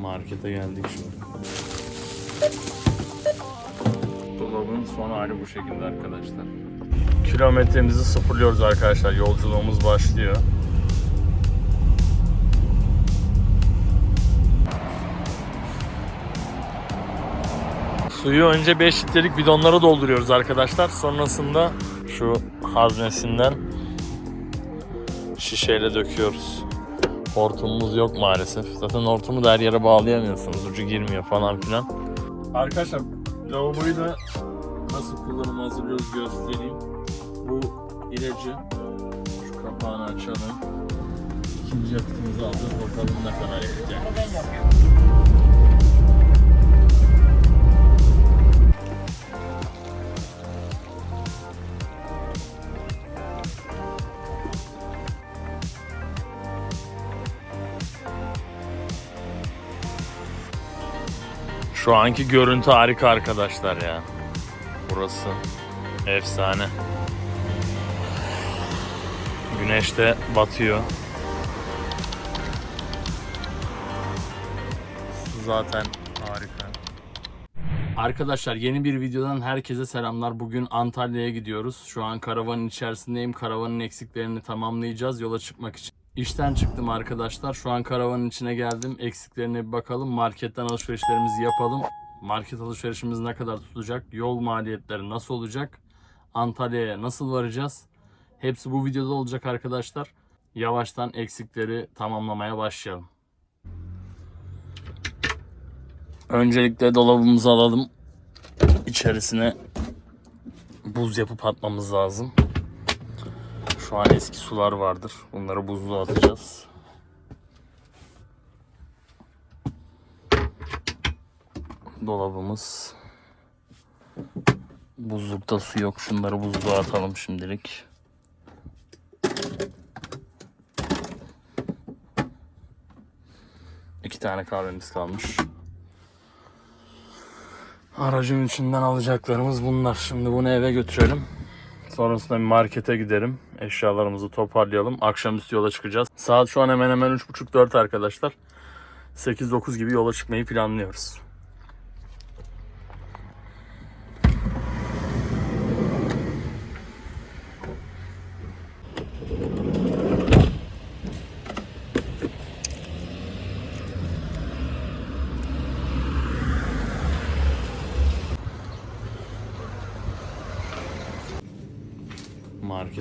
Markete geldik şimdi. Dolabın son hali bu şekilde arkadaşlar. Kilometremizi sıfırlıyoruz arkadaşlar. Yolculuğumuz başlıyor. Suyu önce 5 litrelik bidonlara dolduruyoruz arkadaşlar. Sonrasında şu haznesinden şişeyle döküyoruz. Hortumumuz yok maalesef. Zaten hortumu da her yere bağlayamıyorsunuz. Ucu girmiyor falan filan. Arkadaşlar lavaboyu da nasıl kullanımı hazırlıyoruz göstereyim. Bu ilacı şu kapağını açalım. İkinci yakıtımızı alacağız. Bakalım ne kadar yakacak. Şu anki görüntü harika arkadaşlar ya. Burası efsane. Güneş de batıyor. Zaten harika. Arkadaşlar yeni bir videodan herkese selamlar. Bugün Antalya'ya gidiyoruz. Şu an karavanın içerisindeyim. Karavanın eksiklerini tamamlayacağız yola çıkmak için. İşten çıktım arkadaşlar. Şu an karavanın içine geldim. Eksiklerine bir bakalım. Marketten alışverişlerimizi yapalım. Market alışverişimiz ne kadar tutacak? Yol maliyetleri nasıl olacak? Antalya'ya nasıl varacağız? Hepsi bu videoda olacak arkadaşlar. Yavaştan eksikleri tamamlamaya başlayalım. Öncelikle dolabımızı alalım. İçerisine buz yapıp atmamız lazım. Şu an eski sular vardır. Bunları buzluğa atacağız. Dolabımız. Buzlukta su yok. Şunları buzluğa atalım şimdilik. İki tane kahvemiz kalmış. Aracın içinden alacaklarımız bunlar. Şimdi bunu eve götürelim. Sonrasında bir markete gidelim. Eşyalarımızı toparlayalım. Akşamüstü yola çıkacağız. Saat şu an hemen hemen 3.30-4 arkadaşlar. 8-9 gibi yola çıkmayı planlıyoruz.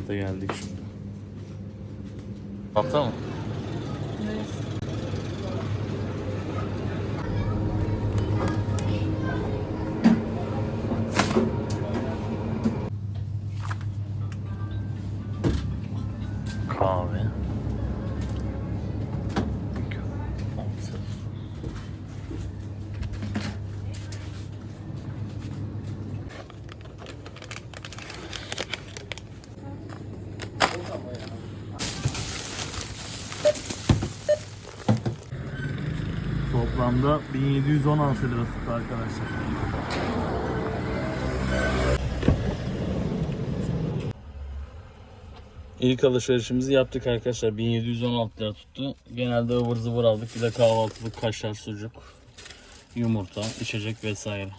Markete geldik şimdi. anda 1710 Ansel lira tuttu arkadaşlar. İlk alışverişimizi yaptık arkadaşlar. 1716 lira tuttu. Genelde ıvır zıvır aldık. Bir de kahvaltılık kaşar, sucuk, yumurta, içecek vesaire.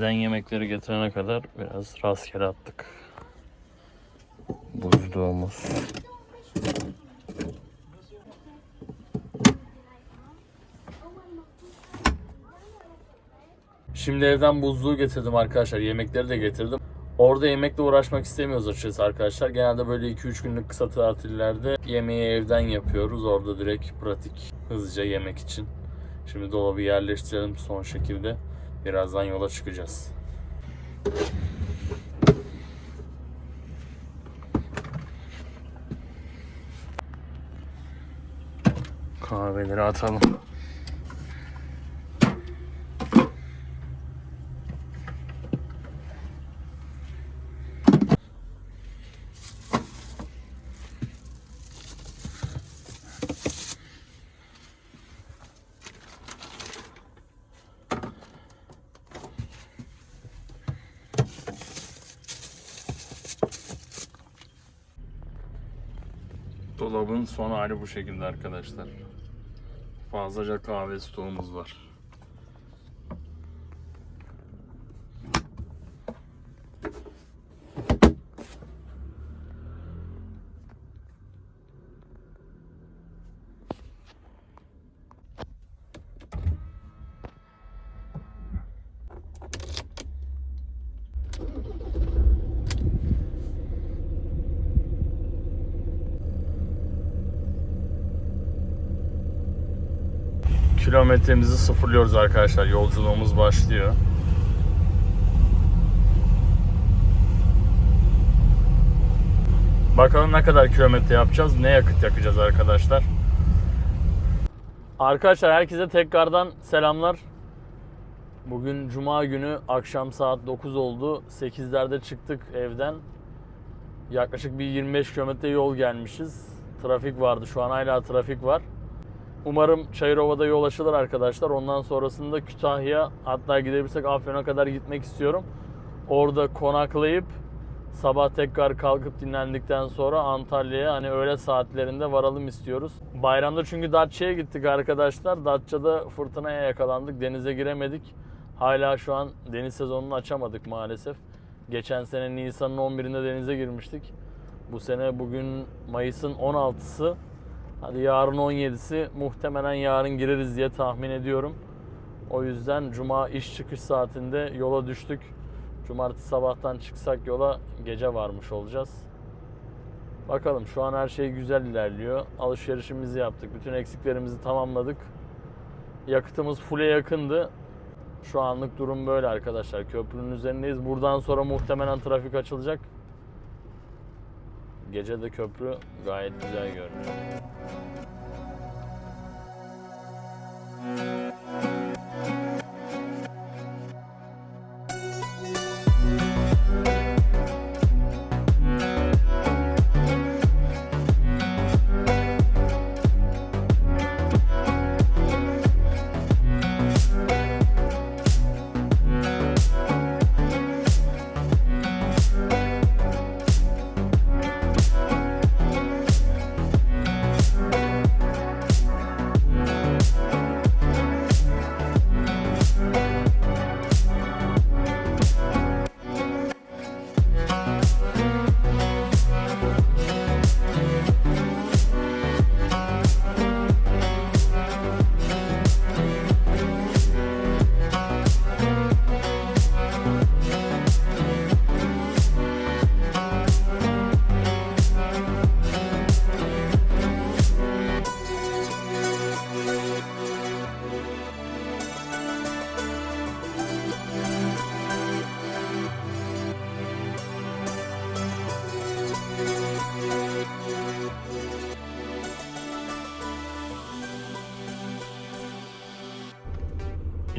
Evden yemekleri getirene kadar biraz rastgele attık. Buzluğumuz. Şimdi evden buzluğu getirdim arkadaşlar. Yemekleri de getirdim. Orada yemekle uğraşmak istemiyoruz açıkçası arkadaşlar. Genelde böyle 2-3 günlük kısa tatillerde yemeği evden yapıyoruz. Orada direkt pratik hızlıca yemek için. Şimdi dolabı yerleştirelim son şekilde. Birazdan yola çıkacağız. Kahveleri atalım. Dolabın son hali bu şekilde arkadaşlar. Fazlaca kahve stoğumuz var. Kilometremizi sıfırlıyoruz arkadaşlar. Yolculuğumuz başlıyor. Bakalım ne kadar kilometre yapacağız, ne yakıt yakacağız arkadaşlar. Arkadaşlar herkese tekrardan selamlar. Bugün cuma günü akşam saat 9 oldu. 8'lerde çıktık evden. Yaklaşık bir 25 kilometre yol gelmişiz. Trafik vardı. Şu an hala trafik var. Umarım Çayırova'da yol açılır arkadaşlar. Ondan sonrasında Kütahya hatta gidebilirsek Afyon'a kadar gitmek istiyorum. Orada konaklayıp sabah tekrar kalkıp dinlendikten sonra Antalya'ya hani öğle saatlerinde varalım istiyoruz. Bayramda çünkü Datça'ya gittik arkadaşlar. Datça'da fırtınaya yakalandık. Denize giremedik. Hala şu an deniz sezonunu açamadık maalesef. Geçen sene Nisan'ın 11'inde denize girmiştik. Bu sene bugün Mayıs'ın 16'sı. Hadi yarın 17'si muhtemelen yarın gireriz diye tahmin ediyorum. O yüzden cuma iş çıkış saatinde yola düştük. Cumartesi sabahtan çıksak yola gece varmış olacağız. Bakalım şu an her şey güzel ilerliyor. Alışverişimizi yaptık. Bütün eksiklerimizi tamamladık. Yakıtımız full'e yakındı. Şu anlık durum böyle arkadaşlar. Köprünün üzerindeyiz. Buradan sonra muhtemelen trafik açılacak. Gece de köprü gayet güzel görünüyor.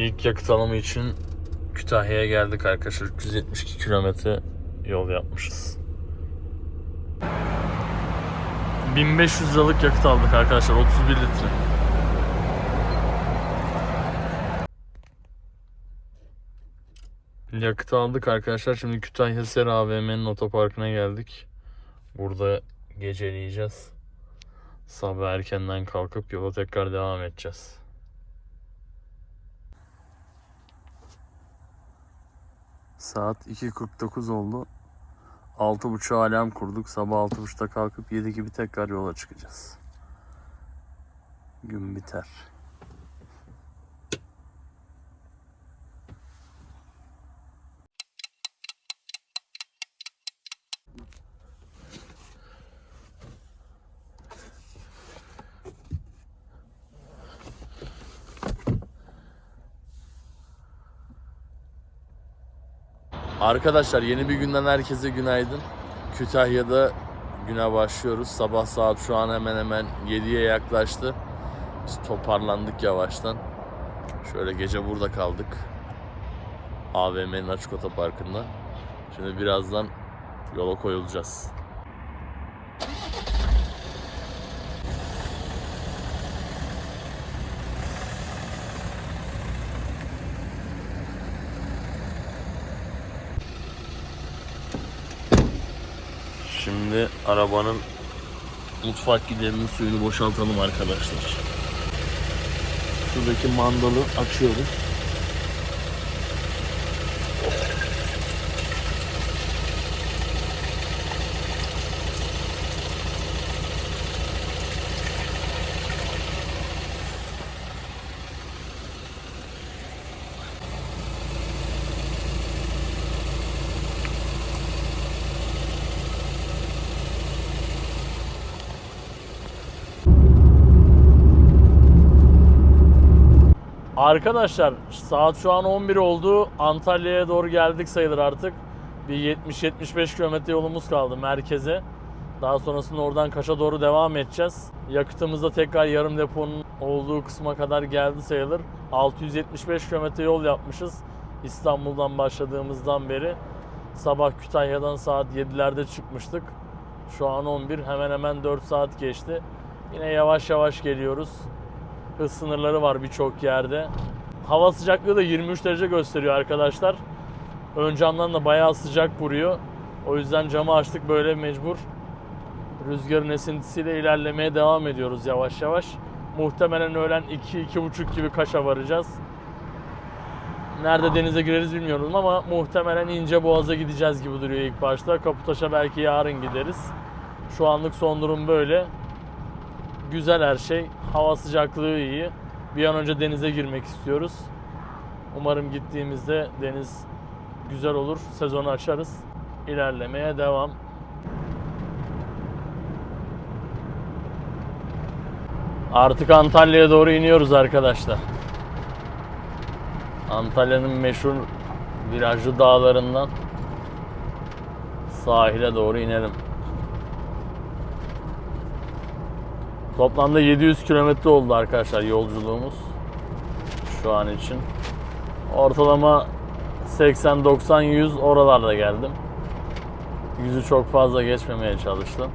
İlk yakıt alımı için Kütahya'ya geldik arkadaşlar. 372 kilometre yol yapmışız. 1500 liralık yakıt aldık arkadaşlar. 31 litre. Yakıt aldık arkadaşlar. Şimdi Kütahya Sera AVM'nin otoparkına geldik. Burada geceleyeceğiz. Sabah erkenden kalkıp yola tekrar devam edeceğiz. Saat 2.49 oldu. 6.30 alarm kurduk. Sabah 6.30'da kalkıp 7 gibi tekrar yola çıkacağız. Gün biter. Arkadaşlar yeni bir günden herkese günaydın. Kütahya'da güne başlıyoruz. Sabah saat şu an hemen hemen 7'ye yaklaştı. Biz toparlandık yavaştan. Şöyle gece burada kaldık. AVM'nin açık otoparkında. Şimdi birazdan yola koyulacağız. Şimdi arabanın Mutfak giderinin suyunu boşaltalım arkadaşlar. Şuradaki mandalı açıyoruz. Arkadaşlar saat şu an 11 oldu. Antalya'ya doğru geldik sayılır artık. Bir 70-75 kilometre yolumuz kaldı merkeze. Daha sonrasında oradan Kaş'a doğru devam edeceğiz. Yakıtımız da tekrar yarım deponun olduğu kısma kadar geldi sayılır. 675 kilometre yol yapmışız. İstanbul'dan başladığımızdan beri. Sabah Kütahya'dan saat 7'lerde çıkmıştık. Şu an 11 hemen hemen 4 saat geçti. Yine yavaş yavaş geliyoruz hız sınırları var birçok yerde. Hava sıcaklığı da 23 derece gösteriyor arkadaşlar. Ön camdan da bayağı sıcak vuruyor. O yüzden camı açtık böyle mecbur. Rüzgarın esintisiyle ilerlemeye devam ediyoruz yavaş yavaş. Muhtemelen öğlen 2-2.30 gibi Kaş'a varacağız. Nerede denize gireriz bilmiyorum ama muhtemelen ince boğaza gideceğiz gibi duruyor ilk başta. Kaputaş'a belki yarın gideriz. Şu anlık son durum böyle güzel her şey. Hava sıcaklığı iyi. Bir an önce denize girmek istiyoruz. Umarım gittiğimizde deniz güzel olur. Sezonu açarız. İlerlemeye devam. Artık Antalya'ya doğru iniyoruz arkadaşlar. Antalya'nın meşhur virajlı dağlarından sahile doğru inelim. Toplamda 700 kilometre oldu arkadaşlar yolculuğumuz şu an için. Ortalama 80 90 100 oralarda geldim. Yüzü çok fazla geçmemeye çalıştım.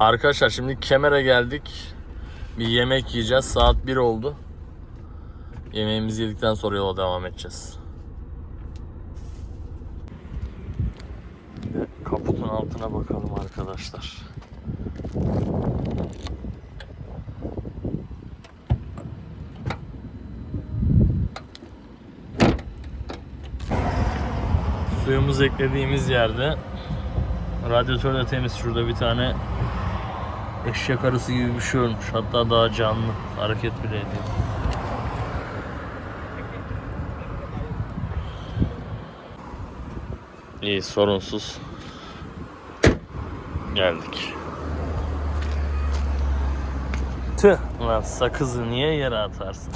Arkadaşlar şimdi Kemer'e geldik. Bir yemek yiyeceğiz. Saat 1 oldu. Yemeğimizi yedikten sonra yola devam edeceğiz. Kaputun altına bakalım arkadaşlar. Suyumuzu eklediğimiz yerde radyatör de temiz. Şurada bir tane eşek arısı gibi bir şey ölmüş. Hatta daha canlı. Hareket bile ediyor. İyi sorunsuz. Geldik. Tüh lan sakızı niye yere atarsın?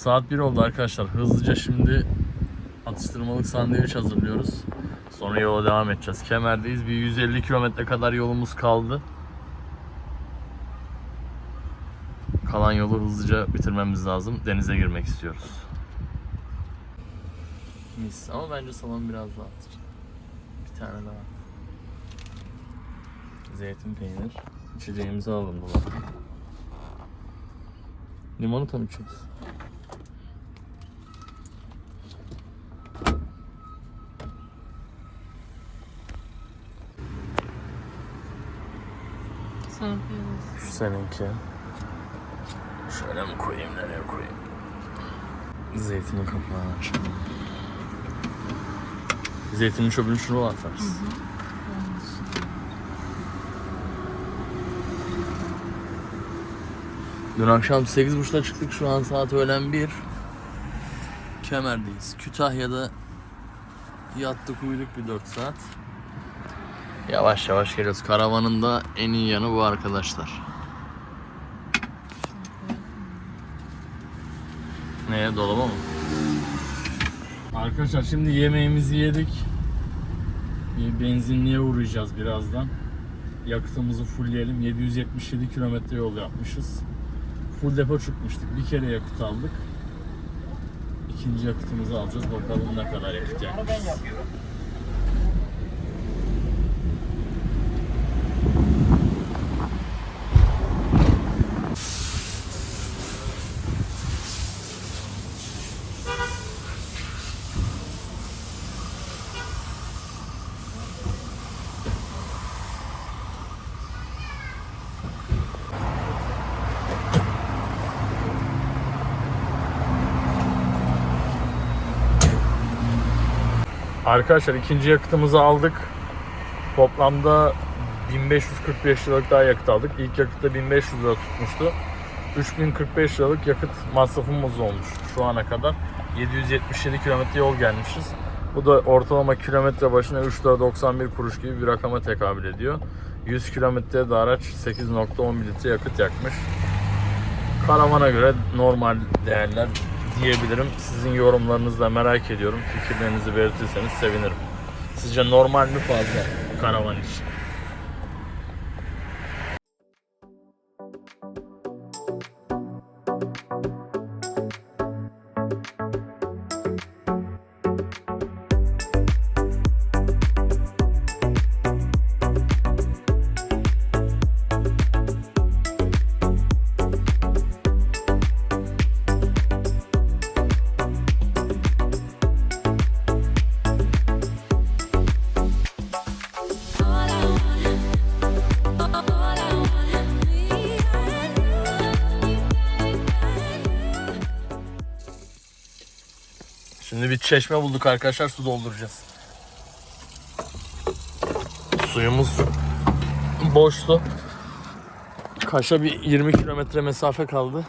Saat 1 oldu arkadaşlar. Hızlıca şimdi atıştırmalık sandviç hazırlıyoruz. Sonra yola devam edeceğiz. Kemer'deyiz. Bir 150 kilometre kadar yolumuz kaldı. Kalan yolu hızlıca bitirmemiz lazım. Denize girmek istiyoruz. Mis. Ama bence salon biraz daha atır. Bir tane daha. Zeytin peynir. İçeceğimizi alalım dolapta. Limonata mı içiyoruz? Seninki. Şöyle mi koyayım, nereye koyayım? Zeytinin kapağını aç. Zeytinin çöpünü şunu atarız. Dün akşam 8.30'da çıktık. Şu an saat öğlen 1. Kemer'deyiz. Kütahya'da yattık uyuduk bir 4 saat. Yavaş yavaş geliyoruz. Karavanın da en iyi yanı bu arkadaşlar. Neye dolaba mı? Arkadaşlar şimdi yemeğimizi yedik. Benzinliğe uğrayacağız birazdan. Yakıtımızı fullleyelim. 777 kilometre yol yapmışız. Full depo çıkmıştık. Bir kere yakıt aldık. İkinci yakıtımızı alacağız. Bakalım ne kadar yakıt yakmışız. Arkadaşlar ikinci yakıtımızı aldık. Toplamda 1545 liralık daha yakıt aldık. İlk yakıtta 1500 lira tutmuştu. 3045 liralık yakıt masrafımız olmuş şu ana kadar. 777 kilometre yol gelmişiz. Bu da ortalama kilometre başına 3 lira 91 kuruş gibi bir rakama tekabül ediyor. 100 kilometrede de araç 8.11 litre yakıt yakmış. Karavana göre normal değerler diyebilirim. Sizin yorumlarınızı da merak ediyorum. Fikirlerinizi belirtirseniz sevinirim. Sizce normal mi fazla karavan için? Çeşme bulduk arkadaşlar su dolduracağız. Suyumuz boştu. Kaş'a bir 20 kilometre mesafe kaldı.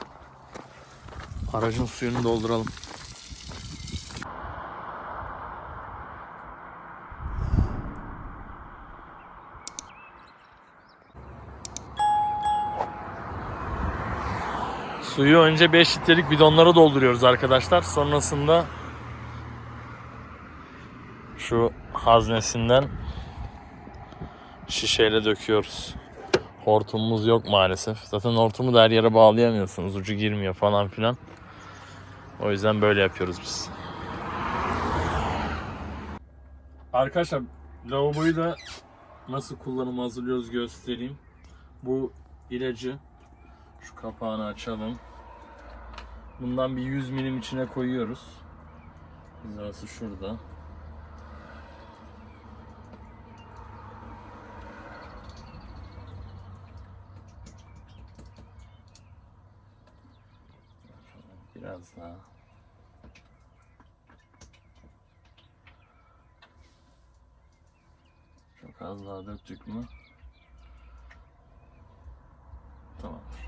Aracın suyunu dolduralım. Suyu önce 5 litrelik bidonlara dolduruyoruz arkadaşlar. Sonrasında şu haznesinden şişeyle döküyoruz. Hortumumuz yok maalesef. Zaten hortumu da her yere bağlayamıyorsunuz. Ucu girmiyor falan filan. O yüzden böyle yapıyoruz biz. Arkadaşlar lavaboyu da nasıl kullanımı hazırlıyoruz göstereyim. Bu ilacı şu kapağını açalım. Bundan bir 100 milim içine koyuyoruz. Hizası şurada. Biraz daha. Çok döktük mü? Tamamdır.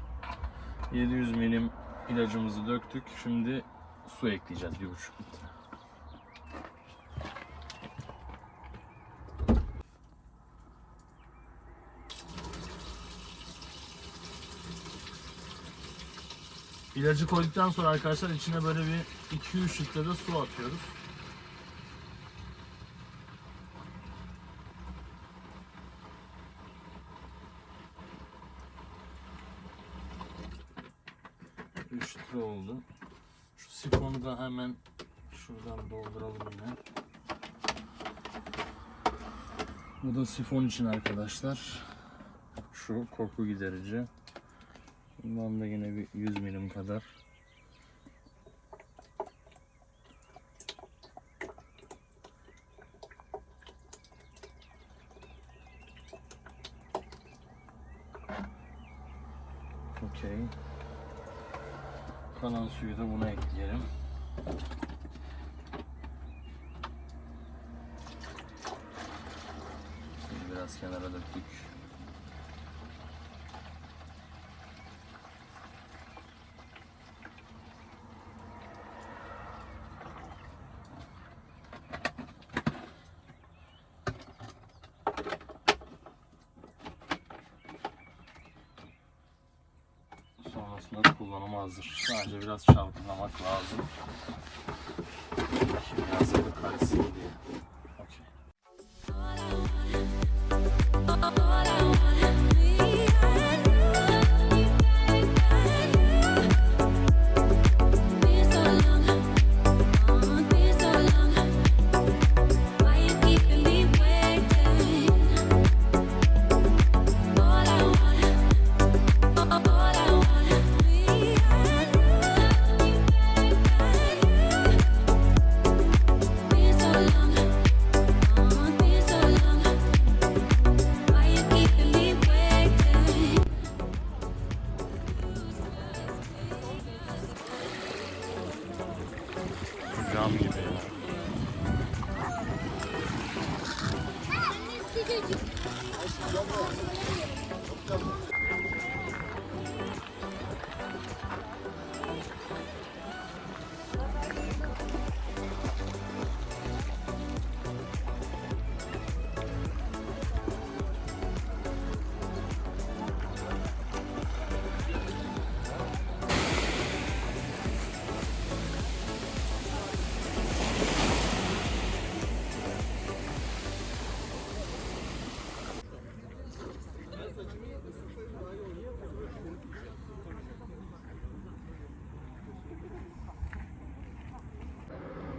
700 milim ilacımızı döktük. Şimdi su ekleyeceğiz bir buçuk litre. İlacı koyduktan sonra arkadaşlar içine böyle bir 2-3 litre de su atıyoruz. Üç litre oldu. Şu sifonu da hemen şuradan dolduralım yine. Da sifon için arkadaşlar. Şu koku giderici. Bundan da yine bir 100 milim kadar. Okey. Kalan suyu da buna ekleyelim. Şimdi biraz kenara döktük. Sonrasında kullanıma hazır. Sadece biraz çalkalamak lazım. Şimdi hazırlık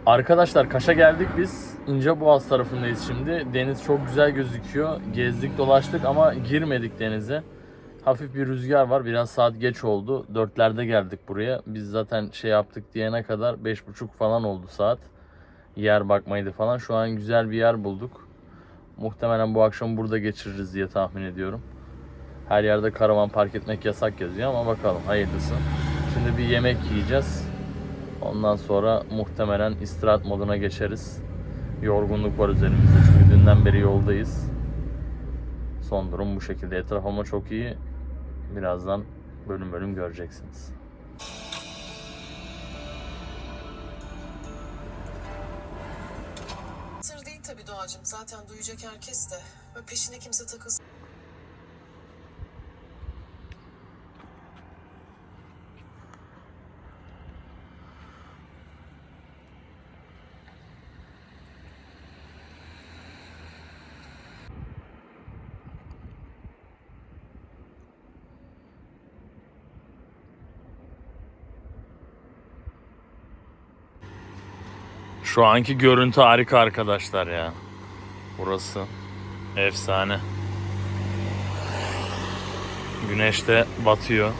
Arkadaşlar Kaş'a geldik biz. İnceboğaz tarafındayız şimdi. Deniz çok güzel gözüküyor. Gezdik dolaştık ama girmedik denize. Hafif bir rüzgar var. Biraz saat geç oldu. Dörtlerde geldik buraya. Biz zaten şey yaptık diyene kadar beş buçuk falan oldu saat. Yer bakmaydı falan. Şu an güzel bir yer bulduk. Muhtemelen bu akşam burada geçiririz diye tahmin ediyorum. Her yerde karavan park etmek yasak yazıyor ama bakalım hayırlısı. Şimdi bir yemek yiyeceğiz. Ondan sonra muhtemelen istirahat moduna geçeriz. Yorgunluk var üzerimizde çünkü dünden beri yoldayız. Son durum bu şekilde. Etraf ama çok iyi. Birazdan bölüm bölüm göreceksiniz. Sır değil tabii Doğacığım. Zaten duyacak herkes de. Böyle peşine kimse takılsın. Şu anki görüntü harika arkadaşlar ya. Burası efsane. Güneş de batıyor.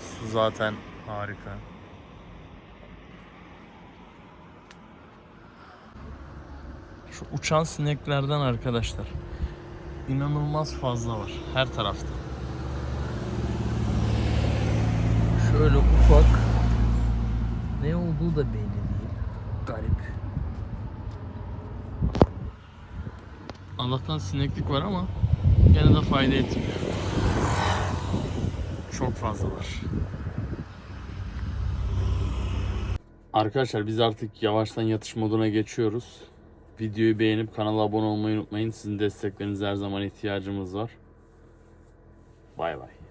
Su zaten harika. Şu uçan sineklerden arkadaşlar. inanılmaz fazla var her tarafta. Şöyle ufak. Olduğu da belli değil. Garip. Allah'tan sineklik var ama gene de fayda etmiyor. Çok fazla var. Arkadaşlar biz artık yavaştan yatış moduna geçiyoruz. Videoyu beğenip kanala abone olmayı unutmayın. Sizin desteklerinize her zaman ihtiyacımız var. Bay bay.